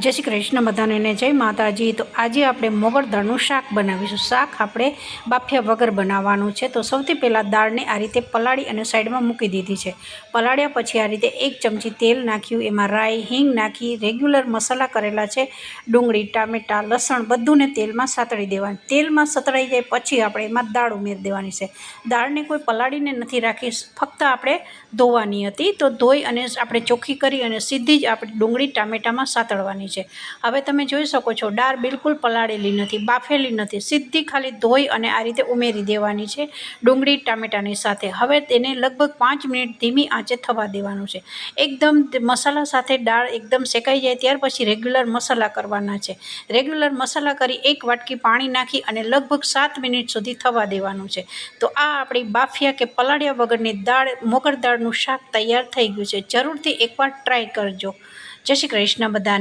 જય શ્રી કૃષ્ણ બધાને જય માતાજી. તો આજે આપણે મોંગરદાળનું શાક બનાવીશું. શાક આપણે બાફ્યા વગર બનાવવાનું છે. તો સૌથી પહેલાં દાળને આ રીતે પલાળી અને સાઈડમાં મૂકી દીધી છે. પલાળ્યા પછી આ રીતે એક ચમચી તેલ નાખ્યું. એમાં રાઈ, હિંગ નાખી, રેગ્યુલર મસાલા કરેલા છે. ડુંગળી, ટામેટાં, લસણ બધુંને તેલમાં સાતળી દેવાનું. તેલમાં સતળાઈ જાય પછી આપણે એમાં દાળ ઉમેરી દેવાની છે. દાળને કોઈ પલાળીને નથી રાખી. ફક્ત આપણે ધોવાની હતી. તો ધોઈ અને આપણે ચોખ્ખી કરી અને સીધી જ આપણે ડુંગળી, ટામેટામાં સાતળવાની છે. હવે તમે જોઈ શકો છો દાળ બિલકુલ પલાળેલી નથી, બાફેલી નથી, સીધી ખાલી ધોઈ અને આ રીતે ઉમેરી દેવાની છે, ડુંગળી, ટામેટાની સાથે. હવે તેને લગભગ પાંચ મિનિટ ધીમી આંચે થવા દેવાનું છે. એકદમ મસાલા સાથે દાળ એકદમ શેકાઈ જાય ત્યાર પછી રેગ્યુલર મસાલા કરવાના છે. રેગ્યુલર મસાલા કરી એક વાટકી પાણી નાખી અને લગભગ સાત મિનિટ સુધી થવા દેવાનું છે. તો આ આપણી બાફિયા કે પલાળ્યા વગરની દાળ, મોગર દાળનું શાક તૈયાર થઈ ગયું છે. જરૂરથી એકવાર ટ્રાય કરજો. જય શ્રી કૃષ્ણ બધાને.